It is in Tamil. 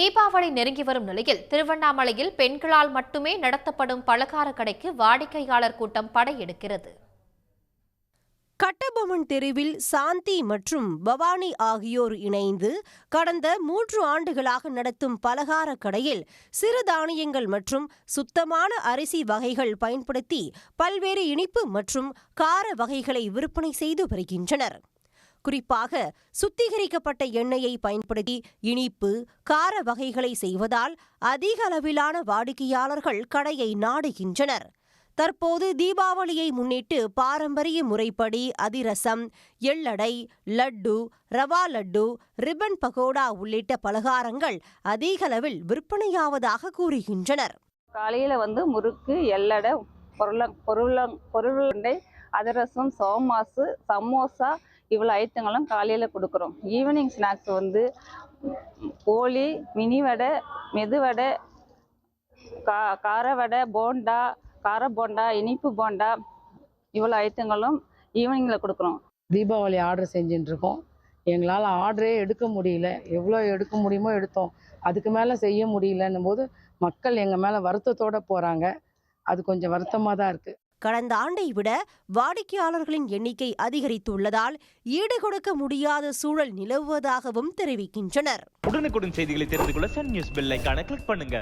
தீபாவளி நெருங்கி வரும் நிலையில் திருவண்ணாமலையில் பெண்களால் மட்டுமே நடத்தப்படும் பலகார கடைக்கு வாடிக்கையாளர் கூட்டம் படையெடுக்கிறது. கட்டபொம்மன் தெருவில் சாந்தி மற்றும் பவானி ஆகியோர் இணைந்து கடந்த மூன்று ஆண்டுகளாக நடத்தும் பலகார கடையில் சிறுதானியங்கள் மற்றும் சுத்தமான அரிசி வகைகள் பயன்படுத்தி பல்வேறு இனிப்பு மற்றும் கார வகைகளை விற்பனை செய்து வருகின்றனர். குறிப்பாக சுத்திகரிக்கப்பட்ட எண்ணெயை பயன்படுத்தி இனிப்பு கார வகைகளை செய்வதால் அதிக அளவிலான வாடிக்கையாளர்கள் கடையை நாடுகின்றனர். தற்போது தீபாவளியை முன்னிட்டு பாரம்பரிய முறைப்படி அதிரசம் எள்ளடை லட்டு ரவா லட்டு ரிப்பன் பகோடா உள்ளிட்ட பலகாரங்கள் அதிக அளவில் விற்பனையாவதாக கூறுகின்றனர். காலையில் வந்து முறுக்கு எள்ளடை பொருள பொருளங் பொருளுண்டை அதிரசம் சோமாசு சமோசா இவ்வளோ ஐட்டங்களும் காலையில் கொடுக்குறோம். ஈவினிங் ஸ்நாக்ஸ் வந்து கோழி மினி வடை மெது வடை கா கார வடை போண்டா கார போண்டா இனிப்பு போண்டா இவ்வளோ ஐட்டங்களும் ஈவினிங்கில் கொடுக்குறோம். தீபாவளி ஆர்டர் செஞ்சுட்டு இருக்கோம் எங்களால் ஆர்டரே எடுக்க முடியல. எவ்வளோ எடுக்க முடியுமோ எடுத்தோம். அதுக்கு மேலே செய்ய முடியலன்னும் போது மக்கள் எங்கள் மேலே வருத்தத்தோடு போகிறாங்க அது கொஞ்சம் வருத்தமாக தான் இருக்குது கடந்த ஆண்டை விட வாடிக்கையாளர்களின் எண்ணிக்கை அதிகரித்துள்ளதால் ஈடுகொடுக்க முடியாத சூழல் நிலவுவதாகவும் தெரிவிக்கின்றனர். உடனுக்குடன் செய்திகளை தெரிந்து கொள்ள சன் நியூஸ் பெல்லைக்கான கிளிக் பண்ணுங்க.